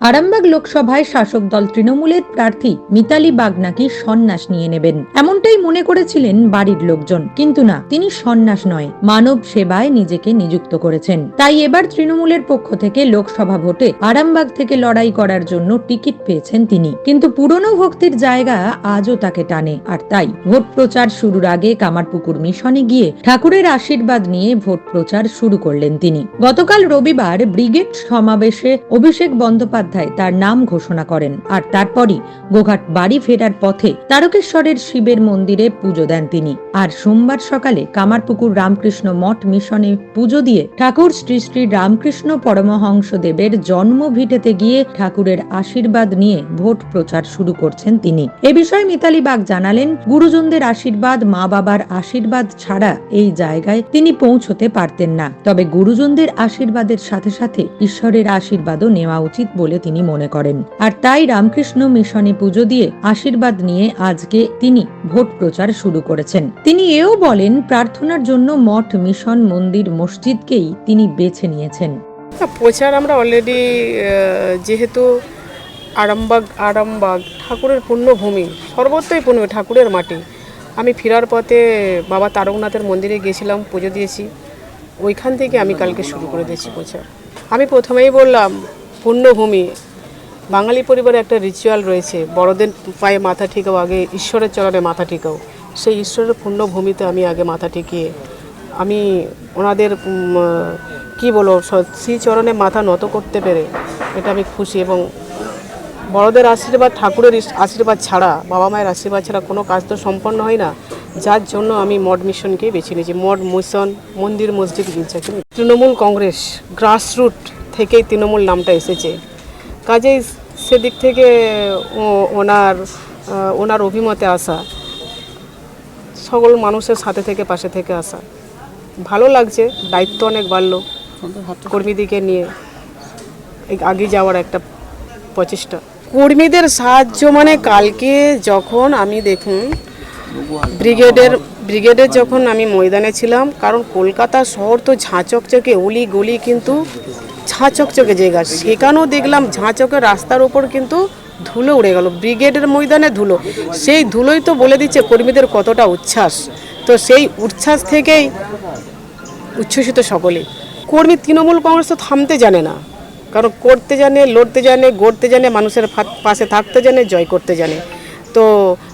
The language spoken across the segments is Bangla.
আরামবাগ লোকসভায় শাসক দল তৃণমূলের প্রার্থী মিতালি বাগ নাকি সন্ন্যাস নিয়ে নেবেন? এমনটাই মনে করেছিলেন বাড়ির লোকজন। কিন্তু না, তিনি সন্ন্যাস নয়, মানব সেবায় নিজেকে নিযুক্ত করেছেন। তাই এবার তৃণমূলের পক্ষ থেকে লোকসভা ভোটে আরামবাগ থেকে লড়াই করার জন্য টিকিট পেয়েছেন তিনি। কিন্তু পুরনো ভক্তির জায়গা আজও তাকে টানে। আর তাই, ভোট প্রচার শুরুর আগে কামারপুকুর মিশনে গিয়ে ঠাকুরের আশীর্বাদ নিয়ে ভোট প্রচার শুরু করলেন তিনি। গতকাল রবিবার ব্রিগেড সমাবেশে অভিষেক বন্দ্যোপাধ্যায় তার নাম ঘোষণা করেন। আর তারপরই গোঘাট বাড়ি ফেরার পথে তারকেশ্বরের শিবের মন্দিরে পুজো দেন তিনি। আর সোমবার সকালে কামারপুকুর রামকৃষ্ণ মঠ মিশনে পুজো দিয়ে ঠাকুর শ্রী শ্রী রামকৃষ্ণ পরমহংস দেবের জন্মভিটেতে গিয়ে ঠাকুরের আশীর্বাদ নিয়ে ভোট প্রচার শুরু করছেন তিনি। এ বিষয়ে মিতালি বাগ জানালেন, গুরুজনদের আশীর্বাদ, মা বাবার আশীর্বাদ ছাড়া এই জায়গায় তিনি পৌঁছতে পারতেন না। তবে গুরুজনদের আশীর্বাদের সাথে সাথে ঈশ্বরের আশীর্বাদও নেওয়া উচিত বলে তিনি মনে করেন। আর তাই রামকৃষ্ণ মিশনে পুজো দিয়ে আশীর্বাদ নিয়ে আজকে তিনি ভোট প্রচার শুরু করেছেন। তিনি এও বলেন, প্রার্থনার জন্য মঠ, মিশন, মন্দির, মসজিদকেই তিনি বেছে নিয়েছেন। প্রচার আমরা অলরেডি যেহেতু আরামবাগ আরামবাগ ঠাকুরের পুণ্যভূমি, সর্বত্রই পুণ্য, ঠাকুরের মাটি। আমি ফেরার পথে বাবা তারকনাথের মন্দিরে গেছিলাম পুজো দিয়েছি। ওইখান থেকে আমি কালকে শুরু করে দিয়েছি প্রচার। আমি প্রথমেই বললাম পুণ্যভূমি। বাঙালি পরিবারে একটা রিচুয়াল রয়েছে, বড়দের পায়ে মাথা ঠেকাও, আগে ঈশ্বরের চরণে মাথা ঠেকাও। সেই ঈশ্বরের পুণ্যভূমিতে আমি আগে মাথা ঠেকিয়ে, আমি ওনাদের কি বলব শ্রীচরণে মাথা নত করতে পেরে এটা আমি খুশি এবং বড়দের আশীর্বাদ, ঠাকুরের আশীর্বাদ ছাড়া, বাবা মায়ের আশীর্বাদ ছাড়া কোনো কাজ তো সম্পন্ন হয় না। যার জন্য আমি মড মিশনকেই বেছে নিয়েছি। মড মিশন মন্দির, মসজিদ গির্জাকে তৃণমূল কংগ্রেস গ্রাসরুট থেকেই তৃণমূল নামটা এসেছে। কাজেই সেদিক থেকে ওনার ওনার অভিমতে আসা, সকল মানুষের সাথে থেকে পাশে থেকে আসা। ভালো লাগছে, দায়িত্ব অনেক বাড়লো কর্মীদিকে নিয়ে। আগে যাওয়ার একটা প্রচেষ্টা। কর্মীদের সাহায্য মানে কালকে যখন আমি দেখুন, ব্রিগেডের ব্রিগেডের যখন আমি ময়দানে ছিলাম, কারণ কলকাতা শহর তো ঝাঁচকচকে অলি গলি কিন্তু ঝাঁচকচকে জায়গা সেখানেও দেখলাম ঝাঁচকে রাস্তার উপর কিন্তু ধুলো উড়ে গেল, ব্রিগেডের ময়দানে ধুলো। সেই ধুলোই তো বলে দিচ্ছে কর্মীদের কতটা উচ্ছ্বাস। তো সেই উচ্ছ্বাস থেকেই উচ্ছ্বসিত সকলে। কর্মী তৃণমূল কংগ্রেস তো থামতে জানে না। কারণ করতে জানে, লড়তে জানে, গড়তে জানে, মানুষের পাশে থাকতে জানে, জয় করতে জানে। তো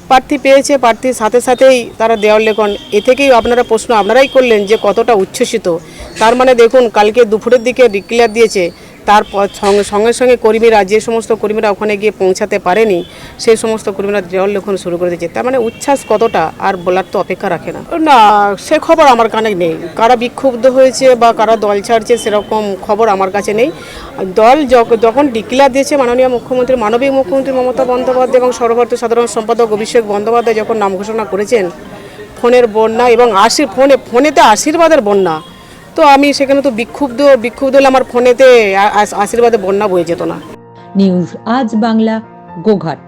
প্রার্থী পেয়েছে, প্রার্থীর সাথে সাথেই তারা দেওয়াল লেখন। এ থেকেই আপনারা প্রশ্ন, আপনারাই করলেন যে কতটা উচ্ছ্বসিত। তার মানে দেখুন, কালকে দুপুরের দিকে ডিক্লেয়ার দিয়েছে তারপর সঙ্গে সঙ্গে কর্মীরা, যে সমস্ত কর্মীরা ওখানে গিয়ে পৌঁছাতে পারেনি সেই সমস্ত কর্মীরা জল লেখন শুরু করে দিয়েছে। তার মানে উচ্ছ্বাস কতটা? আর বলার তো অপেক্ষা রাখে না। না, সে খবর আমার কানে নেই। কারা বিক্ষুব্ধ হয়েছে বা কারা দল ছাড়ছে সেরকম খবর আমার কাছে নেই। দল যখ- যখন ডিক্লেয়ার দিয়েছে মাননীয় মুখ্যমন্ত্রী মানবিক মুখ্যমন্ত্রী মমতা বন্দ্যোপাধ্যায় এবং সর্বভারতীয় সাধারণ সম্পাদক অভিষেক বন্দ্যোপাধ্যায় যখন নাম ঘোষণা করেছেন, ফোনের বন্যা এবং আশীর ফোনে ফোনেতে আশীর্বাদের বন্যা তো আমি সেখানে তো বিক্ষুব্ধ বিক্ষুব্ধ হলে আমার ফোনেতে আ- আ- বন্যা বয়ে যেত না। নিউজ আজ বাংলা, গোঘাট।